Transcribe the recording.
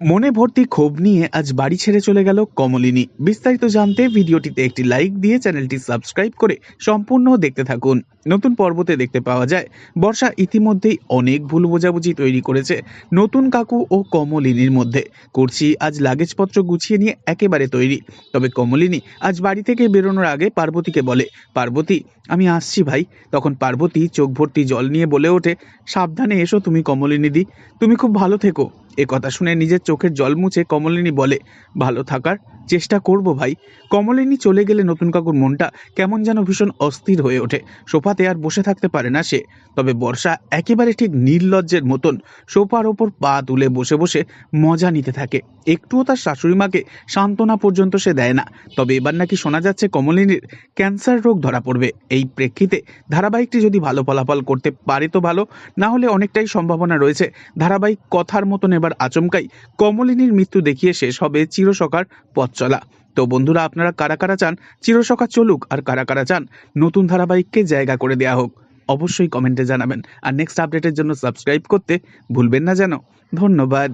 মনে ভর্তি ক্ষোভ নিয়ে আজ বাড়ি ছেড়ে চলে গেল কমলিনী। বিস্তারিত জানতে ভিডিওটিতে একটি লাইক দিয়ে চ্যানেলটি সাবস্ক্রাইব করে সম্পূর্ণ দেখতে থাকুন। নতুন পর্বতে দেখতে পাওয়া যায়, বর্ষা ইতিমধ্যেই অনেক ভুল বোঝাবুঝি তৈরি করেছে নতুন কাকু ও কমলিনীর মধ্যে। করছি আজ লাগেজপত্র গুছিয়ে নিয়ে একেবারে তৈরি। তবে কমলিনী আজ বাড়ি থেকে বেরোনোর আগে পার্বতীকে বলে, পার্বতী, আমি আসছি ভাই। তখন পার্বতী চোখ ভর্তি জল নিয়ে বলে ওঠে, সাবধানে এসো তুমি কমলিনীদি তুমি খুব ভালো থেকো। এ কথা শুনে নিজের চোখের জল মুছে কমলিনী বলে, ভালো থাকার চেষ্টা করব ভাই। কমলিনী চলে গেলে নতুন কাকুর মনটা কেমন যেন ভীষণ অস্থির হয়ে ওঠে। সোফাতে আর বসে থাকতে পারে না সে। তবে বর্ষা একেবারে ঠিক নির্লজ্জের মতন সোফার ওপর পা তুলে বসে বসে মজা নিতে থাকে। একটুও তার শাশুড়ি মাকে সান্ত্বনা পর্যন্ত সে দেয় না। তবে এবার নাকি শোনা যাচ্ছে কমলিনীর ক্যান্সার রোগ ধরা পড়বে। এই প্রেক্ষিতে ধারাবাহিকটি যদি ভালো ফলাফল করতে পারে তো ভালো, না হলে অনেকটাই সম্ভাবনা রয়েছে। ধারাবাহিক কথার মতন এবার আচমকাই কমলিনীর মৃত্যু দেখিয়ে শেষ হবে চিরসকার পথ চলা। তো বন্ধুরা, আপনারা কারা কারা চান চিরসকা চলুক আর কারা কারা চান নতুন ধারাবাহিককে জায়গা করে দেয়া হোক, অবশ্যই কমেন্টে জানাবেন। আর নেক্সট আপডেটের জন্য সাবস্ক্রাইব করতে ভুলবেন না যেন। ধন্যবাদ।